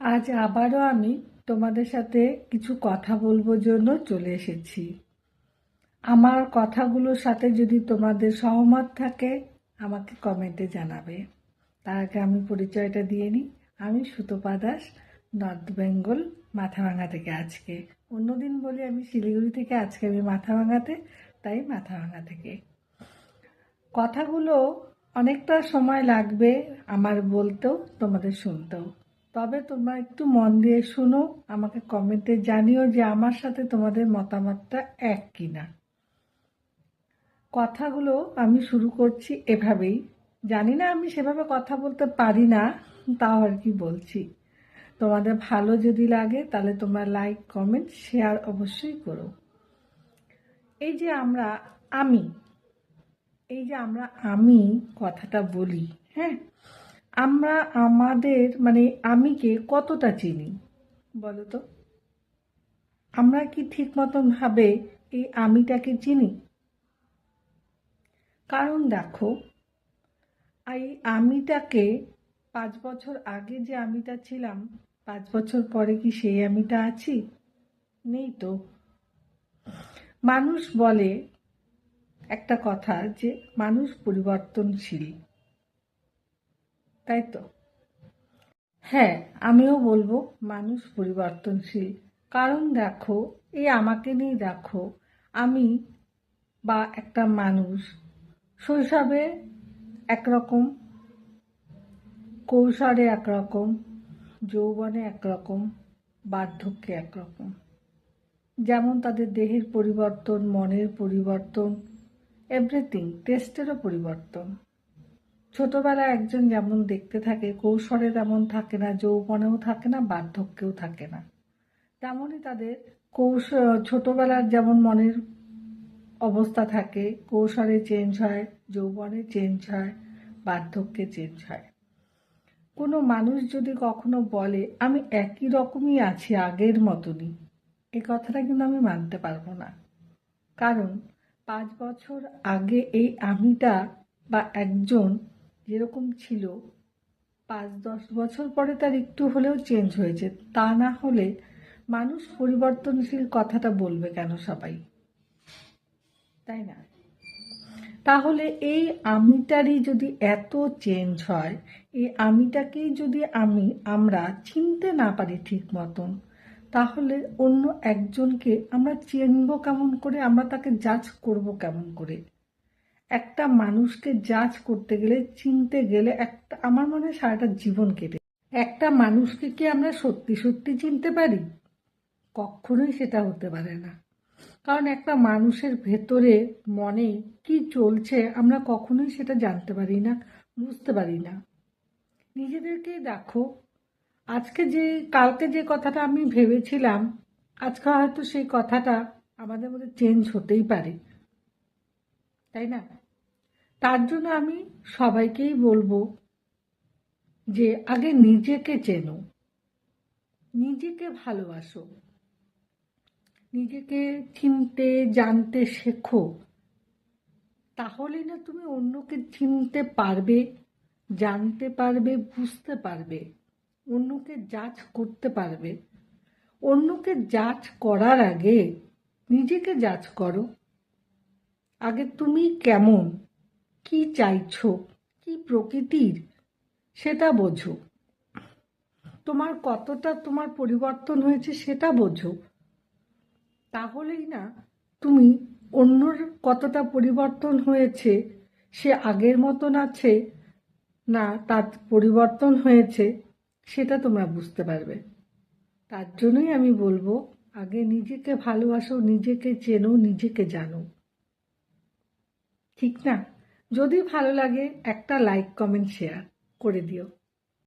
আজ আবারও আমি তোমাদের সাথে কিছু কথা বলব জন্য চলে এসেছি। আমার কথাগুলোর সাথে যদি তোমাদের সহমত থাকে, আমাকে কমেন্টে জানাবে। তার আগে আমি পরিচয়টা দিয়ে নিই। আমি সুতপা দাস, নর্থ বেঙ্গল মাথাভাঙা থেকে আজকে। অন্যদিন বলি আমি শিলিগুড়ি থেকে, আজকে আমি মাথাভাঙাতে তাই মাথাভাঙা থেকে। কথাগুলো অনেকটা সময় লাগবে আমার বলতেও, তোমাদের শুনতেও। তবে তোমরা একটু মন দিয়ে শুনো, আমাকে কমেন্টে জানিও যে আমার সাথে তোমাদের মতামতটা এক কিনা। কথাগুলো আমি শুরু করছি এভাবেই। জানি না আমি সেভাবে কথা বলতে পারি না, তাও আর কি বলছি। তোমাদের ভালো যদি লাগে, তাহলে তোমরা লাইক কমেন্ট শেয়ার অবশ্যই করো। এই যে আমরা আমি, এই যে আমরা আমি কথাটা বলি হ্যাঁ? আমরা আমাদের মানে আমিকে কতটা চিনি? বলো তো আমরা কি ঠিক মতন ভাবে এই আমিটাকে চিনি? কারণ দেখো, এই আমিটাকে পাঁচ বছর আগে যে আমিটা ছিলাম, পাঁচ বছর পরে কি সেই আমিটা আছি? নেই তো। মানুষ বলে একটা কথা যে, মানুষ পরিবর্তনশীল। তাই তো হ্যাঁ আমিও বলব মানুষ পরিবর্তনশীল। কারণ দেখো, এই আমাকে নিয়ে দেখো, আমি বা একটা মানুষ, শৈশবে একরকম, কৌশলে একরকম, যৌবনে একরকম, বার্ধক্যে একরকম। যেমন তাদের দেহের পরিবর্তন, মনের পরিবর্তন এভরিথিং টেস্টেরও পরিবর্তন। ছোটবেলায় একজন যেমন দেখতে থাকে, কৌশলে তেমন থাকে না, যৌবনেও থাকে না, বার্ধক্যেও থাকে না। তেমনই তাদের কৌশ, ছোটবেলার যেমন মনের অবস্থা থাকে, কৌশলে চেঞ্জ হয়, যৌবনে চেঞ্জ হয়, বার্ধক্যে চেঞ্জ হয়। কোনো মানুষ যদি কখনো বলে, আমি একই রকমই আছি আগের মতনই, এ কথাটা কিন্তু আমি মানতে পারব না। কারণ পাঁচ বছর আগে এই আমিটা বা একজন যেরকম ছিল, পাঁচ, দশ বছর পরে তার একটু হলেও চেঞ্জ হয়েছে। তা না হলে মানুষ পরিবর্তনশীল কথাটা বলবে কেন সবাই? তাই না? তাহলে এই আমিটারই যদি এত চেঞ্জ হয়, এই আমিটাকেই যদি আমি, আমরা চিনতে না পারি ঠিক মতন, তাহলে অন্য একজনকে আমরা চিনব কেমন করে, আমরা তাকে জাজ করব কেমন করে? একটা মানুষকে জাজ করতে গেলে, চিনতে গেলে একটা, আমার মনে সারাটা জীবন কেটে একটা মানুষকে কি আমরা সত্যি সত্যি চিনতে পারি? কখনোই সেটা হতে পারে না। কারণ একটা মানুষের ভেতরে, মনে কি চলছে, আমরা কখনোই সেটা জানতে পারি না, বুঝতে পারি না। নিজেদেরকে দেখো। আজকে যে, কালকে যে কথাটা আমি ভেবেছিলাম, আজকে হয়তো সেই কথাটা আমাদের মধ্যে চেঞ্জ হতেই পারে। তাই না? তার জন্য আমি সবাইকেই বলব যে, আগে নিজেকে চেনো। নিজেকে ভালোবাসো। নিজেকে চিনতে, জানতে শেখো। তাহলেই না তুমি অন্যকে চিনতে পারবে, জানতে পারবে, বুঝতে পারবে। অন্যকে জাজ করতে পারবে। অন্যকে জাজ করার আগে নিজেকে জাজ করো। আগে তুমি কেমন? কি চাইছো? কি প্রকৃতির? সেটা বোঝো। তোমার কতটা তোমার পরিবর্তন হয়েছে সেটা বোঝো। তাহলেই না, তুমি অন্যর কতটা পরিবর্তন হয়েছে সে আগের মতন আছে না তার পরিবর্তন হয়েছে সেটা তোমরা বুঝতে পারবে। তার জন্যই আমি বলব, আগে নিজেকে ভালোবাসো, নিজেকে চেনো, নিজেকে জানো। ঠিক না? যদি ভালো লাগে একটা লাইক কমেন্ট শেয়ার করে দিও।